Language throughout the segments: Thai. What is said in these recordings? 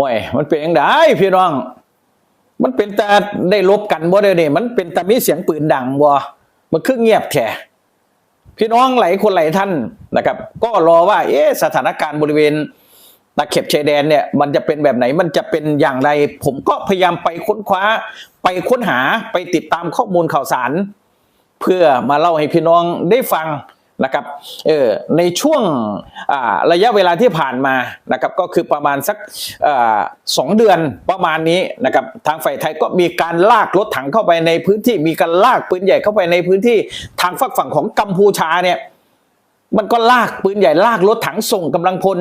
ห่วยมันเป็นยังไงพี่น้อง มันเป็นแต่ได้ลบกันบ่ได้นี่มันเป็นแต่มีเสียงปืนดังบ่มันคือเงียบแค่พี่น้องหลายคนหลายท่านนะครับ ก็รอว่า เอ๊ะสถานการณ์บริเวณตะเข็บชายแดนเนี่ยมันจะเป็นแบบไหนมันจะเป็นอย่างไร ผมก็พยายามไปค้นคว้า ไปค้นหาไปติดตามข้อมูลข่าวสาร เพื่อมาเล่าให้พี่น้องได้ฟัง นะครับเออในช่วงระยะเวลาที่ผ่านมานะครับก็คือประมาณสักอสองเดือนประมาณนี้นะครับทางฝ่ายไทยก็มีการลากรถถังเข้าไปในพื้นที่มีการลากปืนใหญ่เข้าไปในพื้นที่ทางฝักฝั่งของกัมพูชาเนี่ยมันก็ลากปืนใหญ่ลากรถถังส่งกำลังพล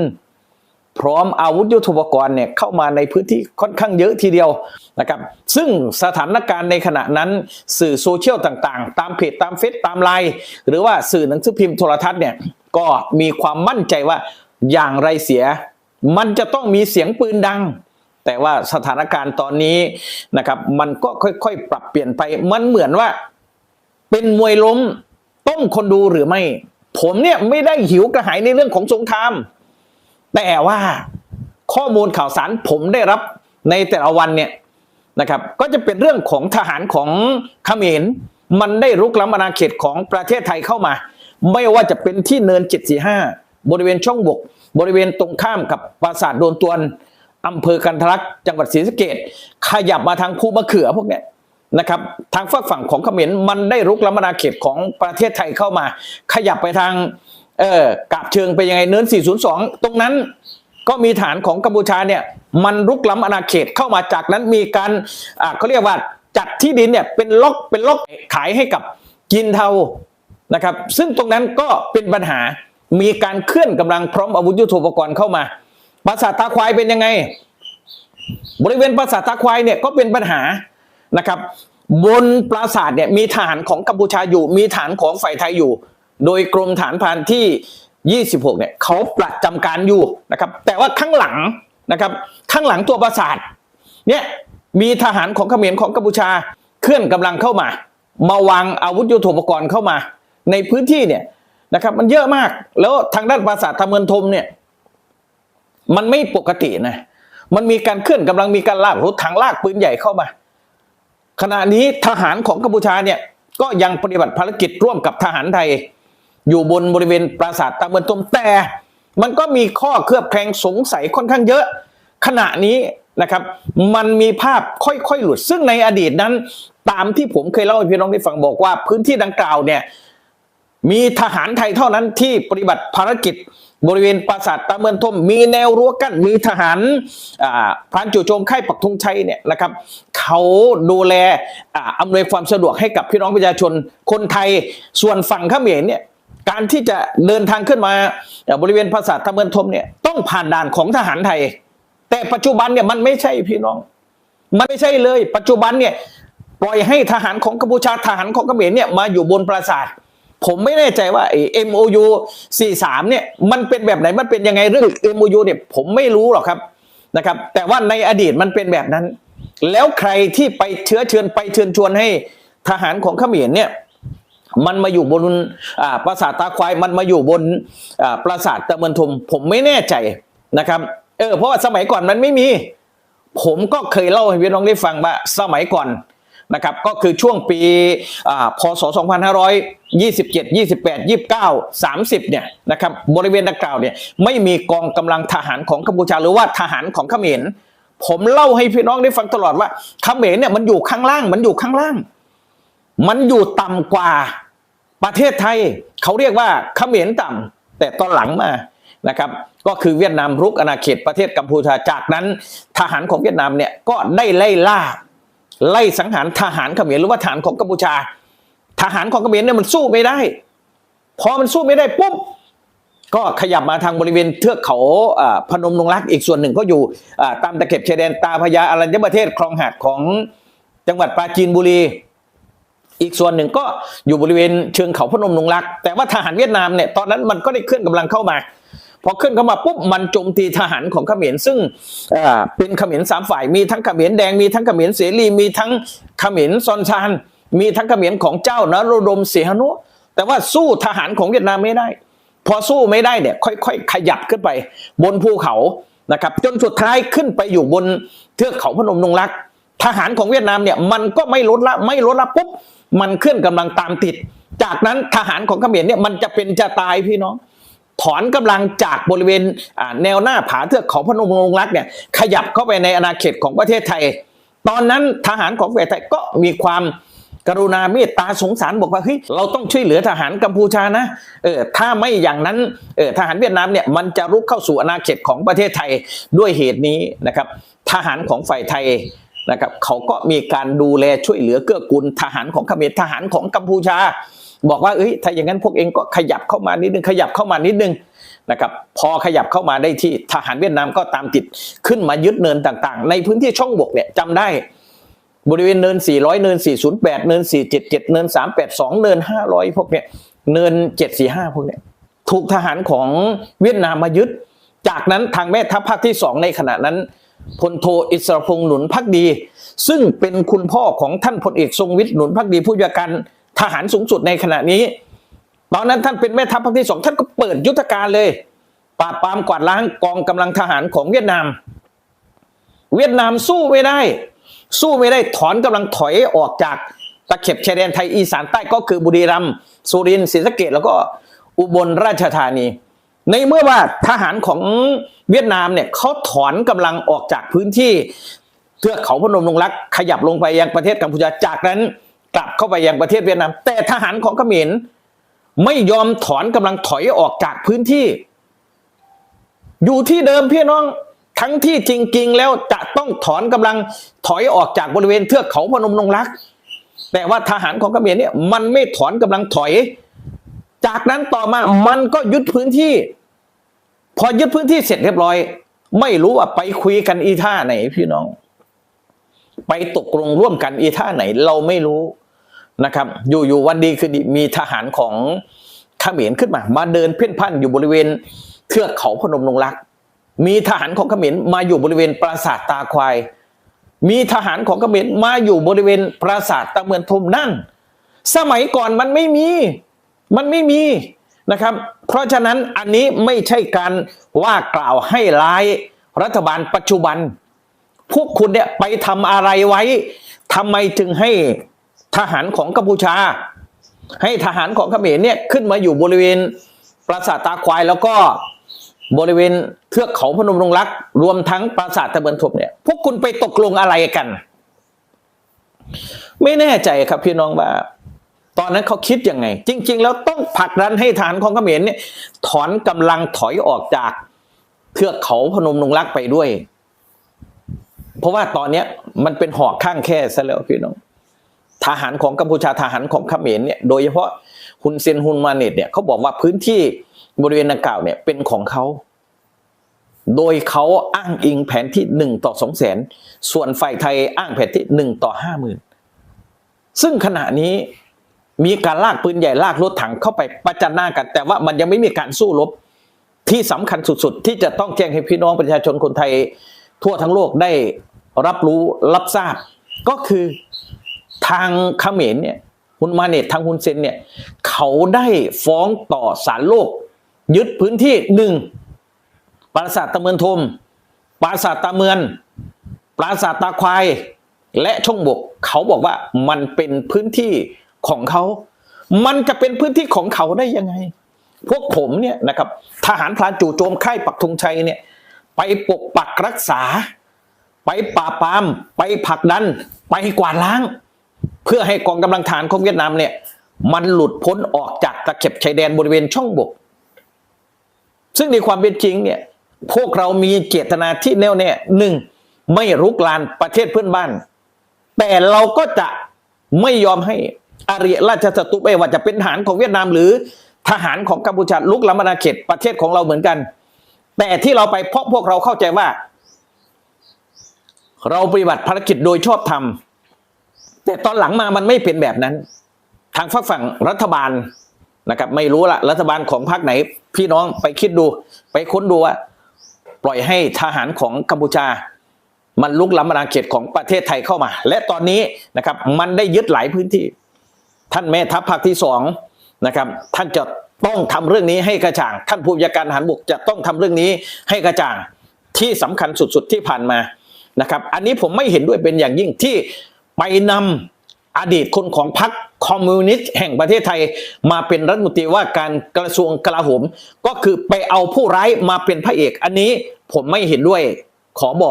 พร้อมอาวุธยุทโธปกรณ์เนี่ยเข้ามาในพื้นที่ค่อนข้างเยอะทีเดียวนะครับซึ่งสถานการณ์ในขณะนั้นสื่อโซเชียลต่างๆ ตามเพจตามเฟซตามไลน์หรือว่าสื่อหนังสือพิมพ์โทรทัศน์เนี่ยก็มีความมั่นใจว่าอย่างไรเสีย มันจะต้องมีเสียงปืนดัง แต่ว่าสถานการณ์ตอนนี้นะครับมันก็ค่อยๆ ปรับเปลี่ยนไปมันเหมือนว่าเป็นมวยล้มต้มคนดูหรือไม่ ผมเนี่ยไม่ได้หิวกระหายในเรื่องของสงคราม แต่ว่าข้อมูลข่าวสารผมได้รับในแต่ละวันเนี่ยนะครับก็จะเป็นเรื่องของทหารของเขมรมันได้รุกล้ำอาณาเขตของประเทศไทยเข้ามา ไม่ว่าจะเป็นที่เนิน 745 บริเวณช่องบก บริเวณตรงข้ามกับปราสาทโดนตวนอำเภอกันทรลักษ์จังหวัดศรีสะเกดขยับมาทางภูมะเขือพวกเนี้ยนะครับทางฝั่งฝั่งของเขมรมันได้รุกล้ำอาณาเขตของประเทศไทยเข้ามา ขยับไปทาง เออกาบเชิงไปยังไงเนิน 402 ตรงนั้นก็มีฐานของกัมพูชาเนี่ยมันรุกล้ำอาณาเขตเข้ามาจากนั้นมีการอ่าเขาเรียกว่าจัดที่ดินเนี่ยเป็นล็อกเป็นล็อกขายให้กับจีนเทานะครับ ซึ่งตรงนั้นก็เป็นปัญหามีการเคลื่อนกำลังพร้อมอาวุธยุทโธปกรณ์เข้ามาปราสาทตาควายเป็นยังไง บริเวณปราสาทตาควายเนี่ยก็เป็นปัญหานะครับ บนปราสาทเนี่ยมีฐานของกัมพูชาอยู่ มีฐานของฝ่ายไทยอยู่ โดยกรมฐานพรานที่ 26เนี่ยเขาประจำการอยู่นะครับแต่ว่าข้างหลังนะครับข้างหลังตัวปราสาทเนี่ยมีทหารของเขมรของกัมพูชาเคลื่อนกำลังเข้ามา มาวางอาวุธยุทโธปกรณ์เข้ามา ในพื้นที่เนี่ยนะครับมันเยอะมากแล้วทางด้านปราสาททาเมินทมเนี่ยมันไม่ปกตินะมันมีการเคลื่อนกำลังมีการลากรถถังลากปืนใหญ่เข้ามา ขณะนี้ทหารของกัมพูชาเนี่ยก็ยังปฏิบัติภารกิจร่วมกับทหารไทย อยู่บนบริเวณปราสาทตาเบินตมแต่ มันก็มีข้อเคลือบแคลงสงสัยค่อนข้างเยอะ ขณะนี้นะครับ มันมีภาพค่อยๆหลุด ซึ่งในอดีตนั้น ตามที่ผมเคยเล่าให้พี่น้องได้ฟังบอกว่า พื้นที่ดังกล่าวเนี่ยมีทหารไทยเท่านั้นที่ปฏิบัติภารกิจบริเวณปราสาทตาเมือนทม มีแนวรั้วกั้นมีทหารอ่าพรานจู่โจมค่ายปักธงชัยเนี่ยนะครับเขาดูแลออำนวยความสะดวกให้กับพี่น้องประชาชนคนไทยส่วนฝั่งขเขมรเนี่ย การที่จะเดินทางขึ้นมาบริเวณปราสาทตาเมือนทมเนี่ยต้องผ่านด่านของทหารไทย แต่ปัจจุบันเนี่ยมันไม่ใช่พี่น้อง มันไม่ใช่เลย ปัจจุบันเนี่ยปล่อยให้ทหารของกัมพูชาทหารของเขมรเนี่ยมาอยู่บนปราสาท ผมไม่แน่ใจว่าไอ้ MOU 43เนี่ยมันเป็นแบบไหนมันเป็นยังไงเรื่อง MOU เนี่ยผมไม่รู้หรอกครับนะครับ แต่ว่าในอดีตมันเป็นแบบนั้น แล้วใครที่ไปเชื้อเชิญไปเชิญชวนให้ทหารของเขมรเนี่ย มันมาอยู่บนอ่าปราสาทตาควายมันมาอยู่บนอ่าปราสาทตะเมินทม ผมไม่แน่ใจนะครับเออเพราะว่าสมัยก่อนมันไม่มี ผมก็เคยเล่าให้พี่น้องได้ฟังว่าสมัยก่อนนะครับก็คือช่วงปีอ่าพศ 2527 28 29 30 เนี่ยนะครับบริเวณดังกล่าวเนี่ยไม่มีกองกำลังทหารของกัมพูชาหรือว่าทหารของเขมรผมเล่าให้พี่น้องได้ฟังตลอดว่าเขมรเนี่ยมันอยู่ข้างล่างมันอยู่ข้างล่าง มันอยู่ต่ำกว่าประเทศไทย เขาเรียกว่าเขมรต่ำแต่ตอนหลังมานะครับก็คือเวียดนามรุกอาณาเขตประเทศกัมพูชาจากนั้น ทหารของเวียดนามเนี่ยก็ได้ไล่ล่า ไล่สังหารทหารเขมรหรือว่าทหารของกัมพูชา ทหารของเขมรเนี่ยมันสู้ไม่ได้ พอมันสู้ไม่ได้ปุ๊บก็ขยับมาทางบริเวณเทือกเขาพนมนงรักอีกส่วนหนึ่งก็อยู่ตามตะเข็บชายแดนตาพญาอรัญญประเทศคลองหาดของจังหวัดปราจีนบุรี อีกส่วนหนึ่งก็อยู่บริเวณเชิงเขาพนมนงรัก แต่ว่าทหารเวียดนามเนี่ยตอนนั้นมันก็ได้เคลื่อนกำลังเข้ามา พอขึ้นเข้ามาปุ๊บมันโจมตีทหารของเขมรซึ่งเป็นเขมรสามฝ่ายมีทั้งเขมรแดงมีทั้งเขมรเสรีมีทั้งเขมรซอนชานมีทั้งเขมรของเจ้านโรดมเสียนุแต่ว่าสู้ทหารของเวียดนามไม่ได้ พอสู้ไม่ได้เนี่ยค่อยๆขยับขึ้นไป บนภูเขานะครับจนสุดท้ายขึ้นไปอยู่บนเทือกเขาพนมนงรัก ทหารของเวียดนามเนี่ยมันก็ไม่ลดละไม่ลดละปุ๊บ มันเคลื่อนกำลังตามติด จากนั้นทหารของเขมรเนี่ยมันจะเป็นจะตายพี่น้องถอนกำลังจากบริเวณแนวหน้าผาเทือกเขาพนมรุงรักเนี่ยขยับเข้าไปในอาณาเขตของประเทศไทย ตอนนั้นทหารของประเทศไทยก็มีความกรุณาเมตตาสงสารบอกว่าเฮ้ยเราต้องช่วยเหลือทหารกัมพูชานะเออถ้าไม่อย่างนั้นเออทหารเวียดนามเนี่ยมันจะรุกเข้าสู่อาณาเขตของประเทศไทยด้วยเหตุนี้นะครับ ทหารของฝ่ายไทย นะครับเขาก็มีการดูแลช่วยเหลือเกื้อกูลทหารของเขมรทหารของกัมพูชา บอกว่าเอ้ยถ้าอย่างนั้นพวกเองก็ขยับเข้ามานิดนึงขยับเข้ามานิดนึงนะครับพอขยับเข้ามาได้ที่ทหารเวียดนามก็ตามติดขึ้นมายึดเนินต่างๆ ในพื้นที่ช่องบกเนี่ยจำได้บริเวณเนิน 400 เนิน 408 เนิน 477 เนิน 382 เนิน 500 พวกเนี้ยเนิน 745 พวกเนี้ยถูกทหารของเวียดนามมายึด จากนั้นทางแม่ทัพภาคที่ 2 ในขณะนั้น พลโทอิสรพงษ์หนุนพักดี ซึ่งเป็นคุณพ่อของท่านพลเอกทรงวิทย์หนุนพักดีผู้จัดการทหารสูงสุดในขณะนี้ ตอนนั้นท่านเป็นแม่ทัพภาคที่สองท่านก็เปิดยุทธการเลย ปราบปรามกวาดล้างกองกำลังทหารของเวียดนาม เวียดนามสู้ไม่ได้ สู้ไม่ได้ถอนกำลังถอยออกจากตะเข็บชายแดนไทยอีสานใต้ก็คือบุรีรัมย์สุรินทร์ศรีสะเกดแล้วก็อุบลราชธานี ในเมื่อว่าทหารของเวียดนามเนี่ยเขาถอนกำลังออกจากพื้นที่เทือกเขาพนมรุงรักขยับลงไปยังประเทศกัมพูชาจากนั้นกลับเข้าไปยังประเทศเวียดนาม แต่ทหารของเขมรไม่ยอมถอนกำลังถอยออกจากพื้นที่ อยู่ที่เดิมพี่น้องทั้งที่จริง ๆ แล้วจะต้องถอนกำลังถอยออกจากบริเวณเทือกเขาพนมนงรัก แต่ว่าทหารของเขมรเนี่ยมันไม่ถอนกำลังถอย จากนั้นต่อมามันก็ยึดพื้นที่ พอยึดพื้นที่เสร็จเรียบร้อย ไม่รู้ว่าไปคุยกันอีท่าไหนพี่น้อง ไปตกลงร่วมกันอีท่าไหน เราไม่รู้นะครับ อยู่ๆวันดีคือดีมีทหารของเขมรขึ้นมา มาเดินเพ่นพ่านอยู่บริเวณเทือกเขาพนมนงรัก มีทหารของเขมรมาอยู่บริเวณปราสาทตาควาย มีทหารของเขมรมาอยู่บริเวณปราสาทตะเมือนทมนั่น สมัยก่อนมันไม่มี มันไม่มีนะครับ เพราะฉะนั้นอันนี้ไม่ใช่การว่ากล่าวให้ร้ายรัฐบาลปัจจุบัน พวกคุณเนี่ยไปทำอะไรไว้ทำไมจึงให้ทหารของกัมพูชา ให้ทหารของเขมรเนี่ยขึ้นมาอยู่บริเวณปราสาทตาควายแล้วก็บริเวณเทือกเขาพนมรุงรัก รวมทั้งปราสาทตะเบินทบเนี่ยพวกคุณไปตกลงอะไรกัน ไม่แน่ใจครับพี่น้องว่า ตอนนั้นเขาคิดยังไง จริง ๆ แล้วต้องผลักดันให้ฐานของเขมรเนี่ยถอนกำลังถอยออกจากเทือกเขาพนมนุงรักไปด้วย เพราะว่าตอนเนี้ยมันเป็นหอกข้างแค่ซะแล้วพี่น้องทหารของกัมพูชาทหารของเขมรเนี่ยโดยเฉพาะฮุนเซนฮุนมาเนตเนี่ยเขาบอกว่าพื้นที่บริเวณดังกล่าวเนี่ยเป็นของเขาโดยเขาอ้างอิงแผนที่หนึ่งต่อสองแสนส่วนฝ่ายไทยอ้างแผนที่หนึ่งต่อห้าหมื่นซึ่งขณะนี้ มีการลากปืนใหญ่ลากรถถังเข้าไปประจันหน้ากัน แต่ว่ามันยังไม่มีการสู้รบที่สำคัญสุดๆ ที่จะต้องแจ้งให้พี่น้องประชาชนคนไทยทั่วทั้งโลกได้รับรู้รับทราบ ก็คือทางเขมรเนี่ยฮุนมาเนตทางฮุนเซนเนี่ยเขาได้ฟ้องต่อศาลโลก ยึดพื้นที่หนึ่งปราสาทตะเมือนทม ปราสาทตะเมือน ปราสาทตาควายและช่องบก เขาบอกว่ามันเป็นพื้นที่ ของเขา มันจะเป็นพื้นที่ของเขาได้ยังไง พวกผมเนี่ยนะครับทหารพรานจู่โจมค่ายปักธงชัยเนี่ยไปปกปักรักษา ไปปราปาม ไปผลักดัน ไปกวาดล้าง เพื่อให้กองกำลังฐานของเวียดนามเนี่ยมันหลุดพ้นออกจากตะเข็บชายแดนบริเวณช่องบก ซึ่งในความเป็นจริงเนี่ยพวกเรามีเจตนาที่แน่วแน่หนึ่งไม่รุกรานประเทศเพื่อนบ้าน แต่เราก็จะไม่ยอมให้ อาริยราชสตุไม่ว่าจะเป็นทหารของเวียดนามหรือทหารของกัมพูชาลุกล้ำอาณาเขตประเทศของเราเหมือนกัน แต่ที่เราไปเพราะพวกเราเข้าใจว่า เราปฏิบัติภารกิจโดยชอบธรรมแต่ตอนหลังมามันไม่เป็นแบบนั้น ทางฝั่งฝั่งรัฐบาลนะครับ ไม่รู้ละรัฐบาลของพรรคไหน พี่น้องไปคิดดู ไปค้นดูว่า ปล่อยให้ทหารของกัมพูชา มันลุกล้ำอาณาเขตของประเทศไทยเข้ามา และตอนนี้นะครับ มันได้ยึดหลายพื้นที่ ท่านแม่ทัพภาคที่สองนะครับ ท่านจะต้องทำเรื่องนี้ให้กระจ่าง ท่านผู้บัญชาการทหารบกจะต้องทำเรื่องนี้ให้กระจ่างที่สำคัญสุดๆที่ผ่านมานะครับ อันนี้ผมไม่เห็นด้วยเป็นอย่างยิ่งที่ไปนำอดีตคนของพรรคคอมมิวนิสต์แห่งประเทศไทยมาเป็นรัฐมนตรีว่าการกระทรวงกลาโหม ก็คือไปเอาผู้ร้ายมาเป็นพระเอก อันนี้ผมไม่เห็นด้วยขอบอก